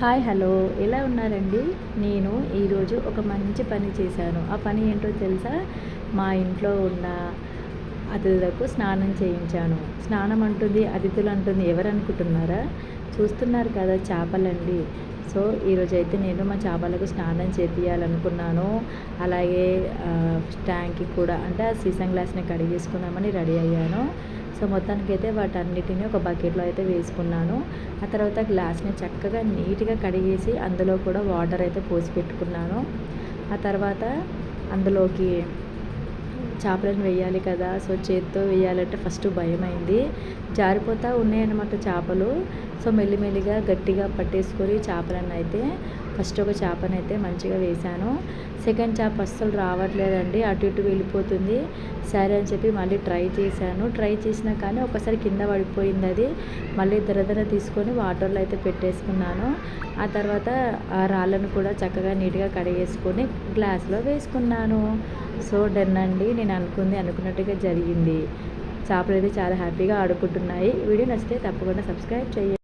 Hi hello. ఎలా ఉన్నారండి? నేను ఈరోజు ఒక మంచి పని చేశాను. ఆ పని ఏంటో తెలుసా? మా ఇంట్లో ఉన్న అతిథులకు స్నానం చేయించాను. స్నానం అంటుంది అతిథులు అంటుంది ఎవరు అనుకుంటున్నారా చూస్తున్నారు కదా చేపలండి. సో ఈరోజు అయితే నేను మా చేపలకు స్నానం చేపియాలనుకున్నాను అలాగే ట్యాంక్కి కూడా అంటే ఆ సీసం గ్లాస్ని కడిగేసుకుందామని రెడీ అయ్యాను. సో మొత్తానికి అయితే వాటన్నిటిని ఒక బకెట్లో అయితే వేసుకున్నాను. ఆ తర్వాత గ్లాస్ని చక్కగా నీట్గా కడిగేసి అందులో కూడా వాటర్ అయితే పోసి పెట్టుకున్నాను. ఆ తర్వాత అందులోకి చేపలను వేయాలి కదా సో చేత్తో వేయాలంటే ఫస్ట్ భయమైంది. జారిపోతూ ఉన్నాయన్నమాట చేపలు. సో మెల్లిమెల్లిగా గట్టిగా పట్టేసుకొని చేపలను అయితే ఫస్ట్ ఒక చేపను అయితే మంచిగా వేశాను. సెకండ్ చేప అస్సలు రావట్లేదండి అటు ఇటు వెళ్ళిపోతుంది. సరే అని చెప్పి మళ్ళీ ట్రై చేశాను. ట్రై చేసినా కానీ ఒకసారి కింద పడిపోయింది అది. మళ్ళీ దరదర తీసుకొని వాటర్లో అయితే పెట్టేసుకున్నాను. ఆ తర్వాత ఆ రాళ్ళను కూడా చక్కగా నీట్గా కడిగేసుకొని గ్లాస్లో వేసుకున్నాను. సో డన్ అండి నేను అనుకుంది అనుకున్నట్టుగా జరిగింది. చేపలు అయితే చాలా హ్యాపీగా ఆడుకుంటున్నాయి. వీడియో నచ్చితే తప్పకుండా సబ్స్క్రైబ్ చేయండి.